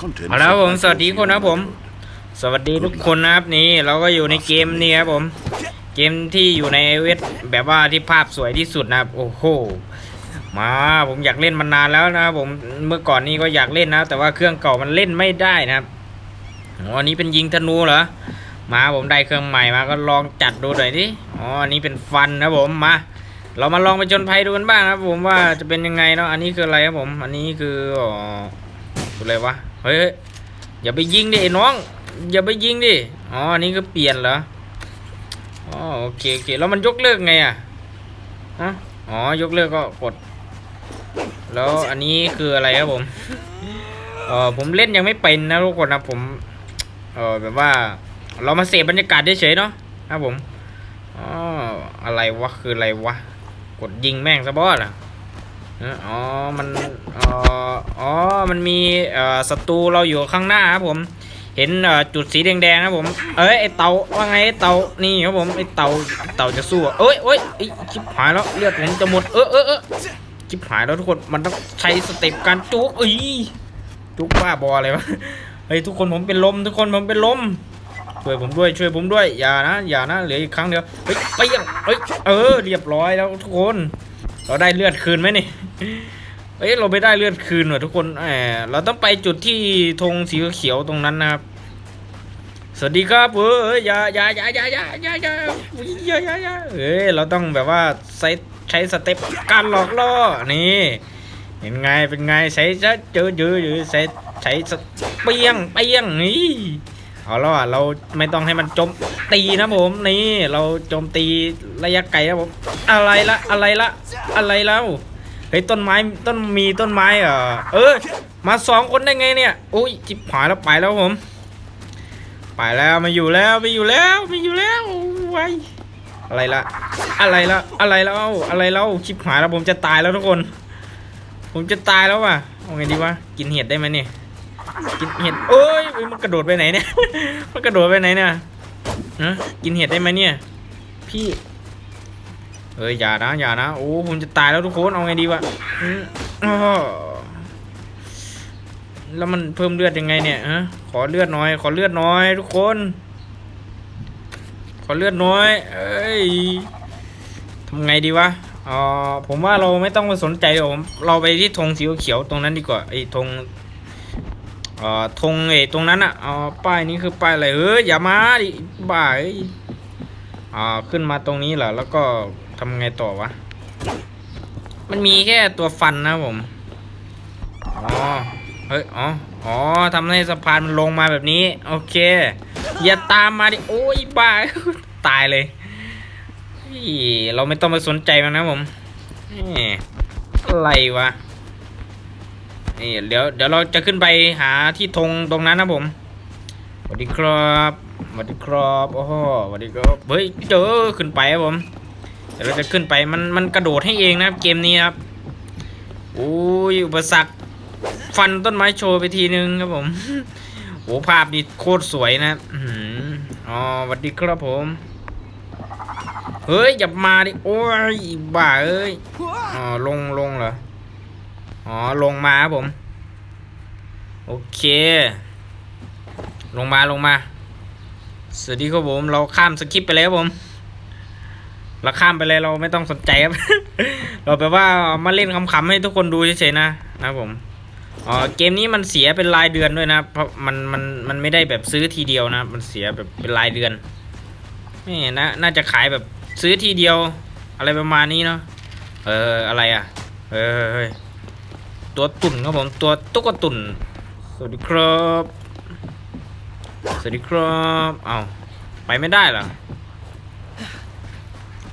เอาแล้วผมสวัสดีคนนะครับผม สวัสดีทุกคนนะครับนี่เราก็อยู่ในเกมนี่ครับผม เกมที่อยู่ในเวทแบบว่าที่ภาพสวยที่สุดนะครับโอ้โหมาผมอยากเล่นมานานแล้วนะครับผมเมื่อก่อนนี้ก็อยากเล่นนะ แต่ว่าเครื่องเก่ามันเล่นไม่ได้นะครับอ๋ออันนี้เป็นยิงธนูเหรอมาผมได้เครื่องใหม่มาก็ลองจัดดูหน่อยดิอ๋ออันนี้เป็นฟันนะผมมาเรามาลองไปจนภัยดูกันบ้างครับผมว่าจะเป็นยังไงเนาะอันนี้คืออะไรครับผม อันนี้คืออ๋อคืออะไรวะ เฮ้ยอย่าไปยิงดิไอ้น้อง อย่าไปยิงดิ อ๋อ อันนี้ก็เปลี่ยนเหรอ อ๋อ โอเคโอเค แล้วมันยกเลิกไงอะฮะอ๋อ ยกเลิกก็กด แล้วอันนี้คืออะไรครับผม เออผมเล่นยังไม่เป็นนะทุกคนนะผม เออแบบว่า เรามาเสพบรรยากาศเฉยๆเนาะครับผม อ๋อ อะไรวะ คืออะไรวะ กดยิงแม่งซะบอสอะ อ๋อ มันอ่ออ๋อ มันมีศัตรูเราอยู่ข้างหน้าครับผม เห็นจุดสีแดงๆครับผม เอ้ยไอเต่าว่าไงไอเต่านี่ครับผมไอเต่าเต่าจะสู้อะเอ้ยเอ้ยไอชิบหายแล้วเลือดผมจะหมดเออเออเออชิบหายแล้วทุกคนมันต้องใช้สเต็ปการจุกเอ้ยจุกบ้าบออะไรวะเฮ้ยทุกคนผมเป็นลมทุกคนผมเป็นลมช่วยผมด้วยช่วยผมด้วยอย่านะอย่านะเหลืออีกครั้งเดียวเฮ้ยไปยังเฮ้ยเออเรียบร้อยแล้วทุกคน เราได้เลือดคืนไหมนี่เอ้ยเราไม่ได้เลือดคืนว่ะทุกคนแหมเราต้องไปจุดที่ธงสีเขียวตรงนั้นนะครับ สวัสดีครับเอ้ยอย่าอย่าอย่าอย่าอย่าอย่าอย่าอย่าอย่าอย่าเอ้ยเราต้องแบบว่าใช้ใช้สเต็ปการหลอกล่อนี่เห็นไงเป็นไงใช้เจอเจอเจอใช้ใช้เปียงเปียงนี่ เอาแล้วอะเราไม่ต้องให้มันจมตีนะผมนี่เราโจมตีระยะไกลนะผมอะไรละอะไรละอะไรแล้วเฮ้ยต้นไม้ต้นมีต้นไม้เหรอเออ มาสองคนได้ไงเนี่ยอุ้ยจิบหายแล้วไปแล้วผม ไปแล้วไมาอยู่แล้วไม่อยู่แล้วไม่อยู่แล้วไว้ยอะไรละอะไรละอะไรแล้วอะไรแล้วชิบหายแล้วผมจะตายแล้วทุกคน ผมจะตายแล้วว่ะเอาไงดีวะกินเห็ดได้ไหมเนี่ย กินเห็ดเอ้ยมันกระโดดไปไหนเนี่ย มันกระโดดไปไหนเนี่ยนะกินเห็ดได้ไหมเนี่ย พี่ เอ้ยอย่านะอย่านะ โอ้ผมจะตายแล้วทุกคนเอาไงดีวะแล้วมันเพิ่มเลือดยังไงเนี่ยฮะขอเลือดน้อย ขอเลือดน้อย ทุกคน ขอเลือดน้อย เอ้ยทำไงดีวะอ๋อผมว่าเราไม่ต้องไปสนใจผมเราไปที่ธงสีเขียวตรงนั้นดีกว่าไอ้ธง เอ่อธงไอ้ตรงนั้นอะอ๋อป้ายนี้คือป้ายอะไรเอ้ยอย่ามาดิบ้าเอ้ยอ่าขึ้นมาตรงนี้เหรอแล้วก็ทำไงต่อวะ มันมีแค่ตัวฟันนะผมอ๋อเฮ้ยอ๋ออ๋อทำให้สะพานมันลงมาแบบนี้ โอเค อย่าตามมาดิโอ้ยบ้าตายเลยเฮ้ยเราไม่ต้องไปสนใจมันนะผมนี่อะไรวะ นี่เดี๋ยวเดี๋ยวเราจะขึ้นไปหาที่ธงตรงนั้นนะผมสวัสดีครับสวัสดีครับโอ้โหสวัสดีครับเฮ้ยเจอขึ้นไปครับผมเดี๋ยวเราจะขึ้นไปมันมันกระโดดให้เองนะครับเกมนี้ครับโอ้ยอุปสรรคฟันต้นไม้โชว์ไปทีนึงครับผมโอ้ภาพนี่โคตรสวยนะอืออ๋อสวัสดีครับผมเฮ้ยอย่ามาดิโอ้ยบ้าเอ้ยอ๋อลงลงเหรอ อ๋อ ลงมาครับผม โอเค ลงมาลงมา สวัสดีครับผม เราข้ามสคริปต์ไปเลยครับผม เราข้ามไปเลยเราไม่ต้องสนใจครับ เราแปลว่ามาเล่นคำๆให้ทุกคนดูเฉยๆนะนะครับผมอ๋อเกมนี้มันเสียเป็นรายเดือนด้วยนะ เพราะมันมันมันไม่ได้แบบซื้อทีเดียวนะ มันเสียแบบเป็นรายเดือนนี่นะน่าจะขายแบบซื้อทีเดียว อะไรประมาณนี้เนาะเอออะไรอะ เออเฮ้ย ตัวตุ่นครับผมตัวตุ๊กตุ่นสวัสดีครับ สวัสดีครับเอาไปไม่ได้เหรอ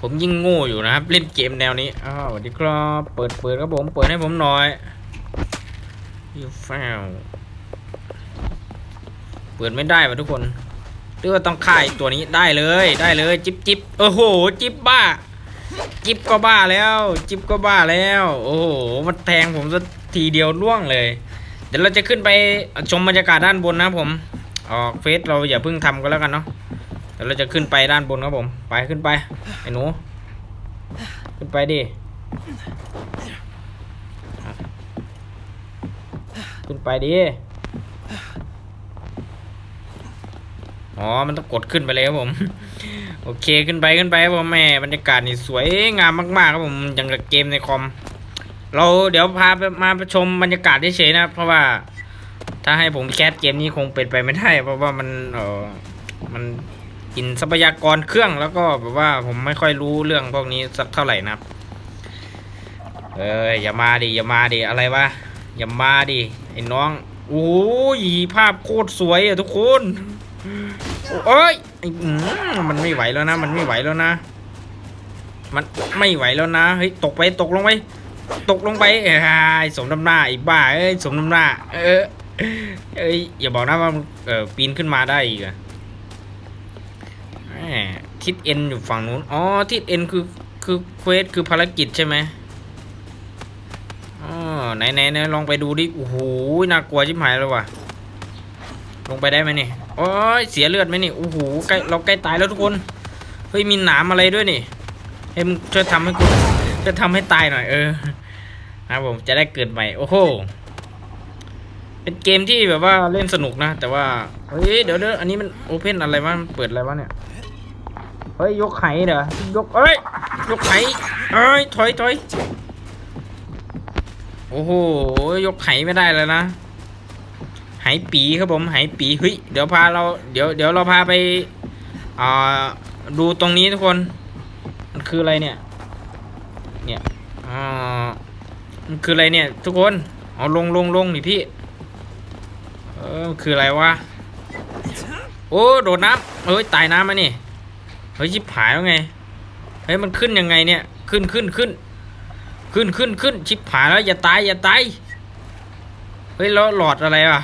ผมยิ่งโง่อยู่นะครับ เล่นเกมแนวนี้อ้าวสวัสดีครับ เปิดเปิดครับผมเปิดให้ผมหน่อยยูฟาวเปิดไม่ได้ว่ะทุกคนหรือว่าต้องค่ายตัวนี้ได้เลยได้เลยจิบจิบโอ้โหจิบบ้า จิบก็บ้าแล้ว จิบก็บ้าแล้ว โอ้โหมันแทงผมสัก ทีเดียวล่วงเลย เดี๋ยวเราจะขึ้นไปชมบรรยากาศด้านบนนะผมออกเฟสเราอย่าเพิ่งทำก็แล้วกันเนาะเดี๋ยวเราจะขึ้นไปด้านบนครับผม ไปขึ้นไปไอ้หนู ขึ้นไปดิขึ้นไปดิอ๋อ มันต้องกดขึ้นไปเลยครับผม โอเค ขึ้นไปขึ้นไปครับผมแม่บรรยากาศนี่สวยงามมากๆครับผมอย่างกับเกมในคอม เราเดี๋ยวพามาชมบรรยากาศเฉยๆนะครับเพราะว่า ถ้าให้ผมแคสเกมนี้คงเป็นไปไม่ได้ เพราะว่ามันเออมันกินทรัพยากรเครื่องแล้วก็แบบว่าผมไม่ค่อยรู้เรื่องพวกนี้สักเท่าไหร่นะครับ เอออย่ามาดิอย่ามาดิอะไรวะอย่ามาดิไอ้น้องโอ้ยภาพโคตรสวยอะทุกคนโอ้ยมันไม่ไหวแล้วนะ มันไม่ไหวแล้วนะ มันไม่ไหวแล้วนะเฮ้ยตกไปตกลงไป ตกลงไปเอ้สมน้ำหน้าไอ้บ้าเอ้ยสมน้ำหน้า เออเอ้ยอย่าบอกนะว่าเออปีนขึ้นมาได้อีกอะทิศเอ็นอยู่ฝั่งนู้นอ๋อทิศเอ็นคือคือเควสคือภารกิจใช่ไหมอ๋อไหนไหนไหนลองไปดูดิโอ้โหน่ากลัวชิบหายเลยว่ะลงไปได้ไหมนี่โอ้ยเสียเลือดไหมนี่โอ้โหใกล้เราใกล้ตายแล้วทุกคนเฮ้ยมีหนามอะไรด้วยนี่เฮ้มึงช่วยทำให้กูช่วยทำให้ตายหน่อยเออ ครับผมจะได้เกิดใหม่โอ้โหเป็นเกมที่แบบว่าเล่นสนุกนะ แต่ว่าเฮ้ยเดี๋ยวเดี๋ยวอันนี้มันโอเพนอะไรวะเปิดอะไรวะเนี่ยเฮ้ยยกไข่เด้อยกเอ้ยยกไข่เอ้ยถอยถอยโอ้โหยกไหไม่ได้แล้วนะไหปีครับผมไหปีเฮ้ยเดี๋ยวพาเราเดี๋ยวเดี๋ยวเราพาไปอ่าดูตรงนี้ทุกคน มันคืออะไรเนี่ย เนี่ยอ่า มันคืออะไรเนี่ย ทุกคนเอาลงลงลงนี่พี่ เออคืออะไรวะ โอ้โดดน้ำเฮ้ยตายน้ำมานี่เฮ้ยชิบหายแล้วไง เฮ้ยมันขึ้นยังไงเนี่ย ขึ้นขึ้นขึ้น ขึ้นขึ้นขึ้นชิบหายแล้วอย่าตายอย่าตาย เฮ้ยแล้วหลอดอะไรอะ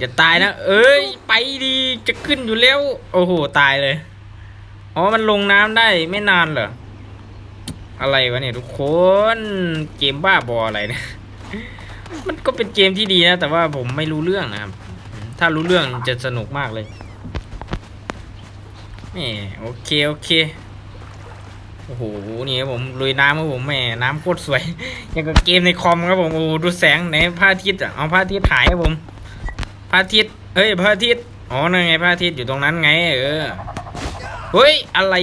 อย่าตายนะ เอ้ย ไปดีจะขึ้นอยู่แล้ว โอ้โห ตายเลย อ๋อ มันลงน้ำได้ไม่นานเหรอ อะไรวะเนี่ยทุกคนเกมบ้าบออะไรเนี่ยมันก็เป็นเกมที่ดีนะ แต่ว่าผมไม่รู้เรื่องนะครับ ถ้ารู้เรื่องจะสนุกมากเลยแหมโอเคโอเคโอ้โหนี่ครับผมลุยน้ำครับผมแหม่น้ำโคตรสวยอย่างกับเกมในคอมครับผมโอ้ดูแสงในพระอาทิตย์อะเอาพระอาทิตย์ถ่ายครับผมพระอาทิตย์เฮ้ยพระอาทิตย์อ๋อนั่นไงพระอาทิตย์อยู่ตรงนั้นไง เออเฮ้ยอะไร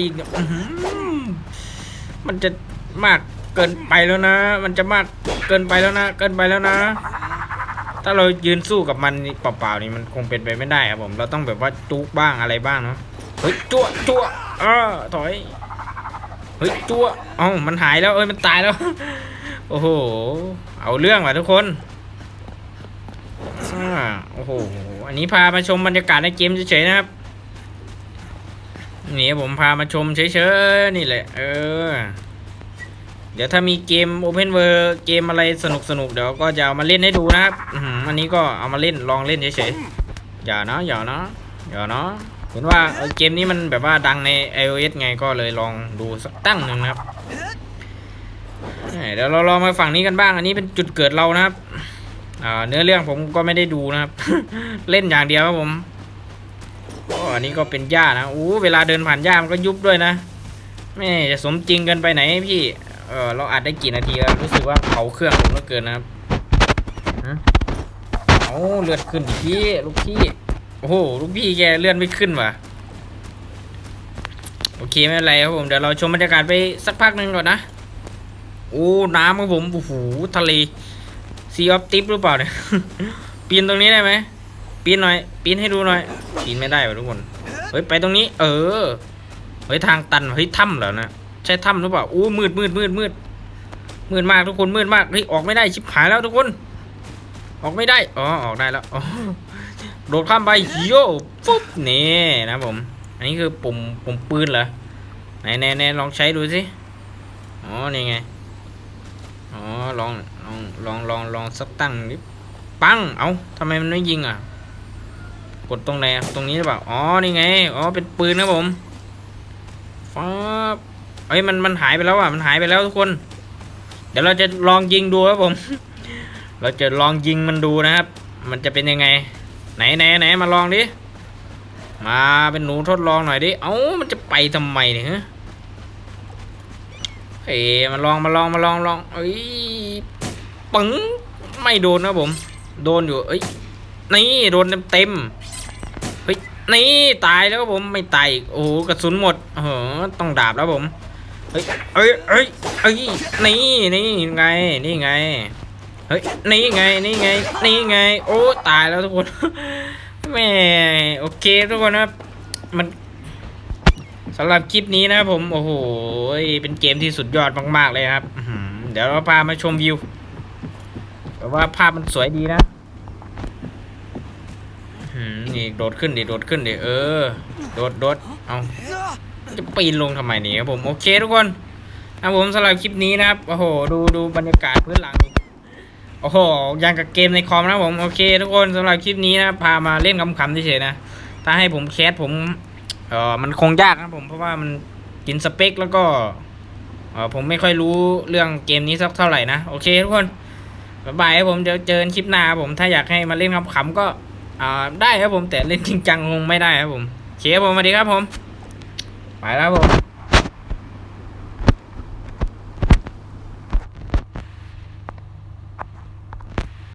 มันจะมากเกินไปแล้วนะ มันจะมากเกินไปแล้วนะ เกินไปแล้วนะ ถ้าเรายืนสู้กับมันเปล่าๆนี่มันคงเป็นไปไม่ได้ครับผม เราต้องแบบว่าจุกบ้างอะไรบ้างเนาะ เฮ้ยจั่วจั่วเออถอย เฮ้ยตัวเอ้ามันหายแล้วเอ้ยมันตายแล้ว โอ้โห เอาเรื่องว่ะทุกคนอ่าโอ้โห อันนี้พามาชมบรรยากาศในเกมเฉยๆนะครับ นี่ผมพามาชมเฉยๆนี่แหละ เออ เดี๋ยวถ้ามีเกม Open World เกมอะไรสนุกๆเดี๋ยวก็จะเอามาเล่นให้ดูนะครับอันนี้ก็เอามาเล่นลองเล่นเฉยๆอย่านะอย่านะอย่านะเห็นว่าเกมนี้มันแบบว่าดังใน iOS ไงก็เลยลองดูสักตั้งหนึ่งนะครับเดี๋ยวเราลองมาฝั่งนี้กันบ้าง อันนี้เป็นจุดเกิดเรานะครับเนื้อเรื่องผมก็ไม่ได้ดูนะครับ เล่นอย่างเดียวครับผม อันนี้ก็เป็นหญ้านะอู้เวลาเดินผ่านหญ้ามันก็ยุบด้วยนะแม่จะสมจริงกินไปไหนพี่เออเราอัดได้กี่นาทีแล้วรู้สึกว่าเผาเครื่องผมเหลือเกินนะครับฮะเอาเลือดขึ้นพี่ลูกพี่โอ้โหลูกพี่แกเลื่อนไม่ขึ้นว่ะโอเคไม่เป็นไรครับผมเดี๋ยวเราชมบรรยากาศไปสักพักหนึ่งก่อนนะโอ้น้ำครับผมโอ้โหทะเลซีออฟติปหรือเปล่าเนี่ยปีนตรงนี้ได้ไหม ปีนหน่อย ปีนให้ดูหน่อย ปีนไม่ได้ว่ะทุกคน เฮ้ยไปตรงนี้ เออ เฮ้ยทางตัน เฮ้ยถ้ำเหรอนะ ใช่ถ้ำหรือเปล่า อู้มืดมืดมืดมืดมืดมากทุกคนมืดมาก เฮ้ยออกไม่ได้ชิบหายแล้วทุกคน ออกไม่ได้ อ๋อออกได้แล้วโดดข้ามไปโย่ฟุ๊บนี่นะผม อันนี้คือปุ่มปุ่มปืนเหรอ ไหนไหนไหนลองใช้ดูสิ อ๋อนี่ไง อ๋อลองลองลองลองลองสักตั้งนิดปัง เอาทำไมมันไม่ยิงอะ กดตรงไหนตรงนี้หรือเปล่า อ๋อ นี่ไง อ๋อ เป็นปืนนะผมฟ้าเอ้ย มัน มันหายไปแล้วอะ มันหายไปแล้วทุกคน เดี๋ยวเราจะลองยิงดูครับผม เราจะลองยิงมันดูนะครับ มันจะเป็นยังไง ไหนไหนไหนมาลองดิ มาเป็นหนูทดลองหน่อยดิ เอ้า มันจะไปทำไมเนี่ยฮะเฮ้ยมาลองมาลองมาลองลองเอ้ยปึ้งไม่โดนนะผม โดนอยู่ เอ้ย นี่ โดนเต็มเต็ม นี่ตายแล้วผมไม่ตายอีกโอ้กระสุนหมดเออต้องดาบแล้วผมเฮ้ยเอ้ยเอ้ยเอ้ยนี่นี่ไงนี่ไงเฮ้ยนี่ไงนี่ไงนี่ไง โอ้ตายแล้วทุกคนแม่โอเคทุกคนนะครับมันสำหรับคลิปนี้นะครับผมโอ้โหเป็นเกมที่สุดยอดมาก ๆ เลยครับเดี๋ยวเราพามาชมวิวแบบว่าภาพมันสวยดีนะ นี่โดดขึ้นดิโดดขึ้นดิเออ โดดโดดเอาจะปีนลงทำไมนี่ครับผมโอเคทุกคนนะผมสำหรับคลิปนี้นะครับโอ้โหดูดูบรรยากาศพื้นหลังโอ้โหยังกับเกมในคอมนะผมโอเคทุกคนสำหรับคลิปนี้นะพามาเล่นคำๆเฉยๆนะถ้าให้ผมแคสผมเออมันคงยากนะผมเพราะว่ามันกินสเปคแล้วก็เออผมไม่ค่อยรู้เรื่องเกมนี้สักเท่าไหร่นะโอเคทุกคนบ๊ายบายครับผมเดี๋ยวเจอกันคลิปหน้าผมถ้าอยากให้มาเล่นคำๆก็ อ่าได้ครับผมแต่เล่นจริงจังคงไม่ได้ครับผมโอเคครับผมสวัสดีครับผม ไปแล้วผม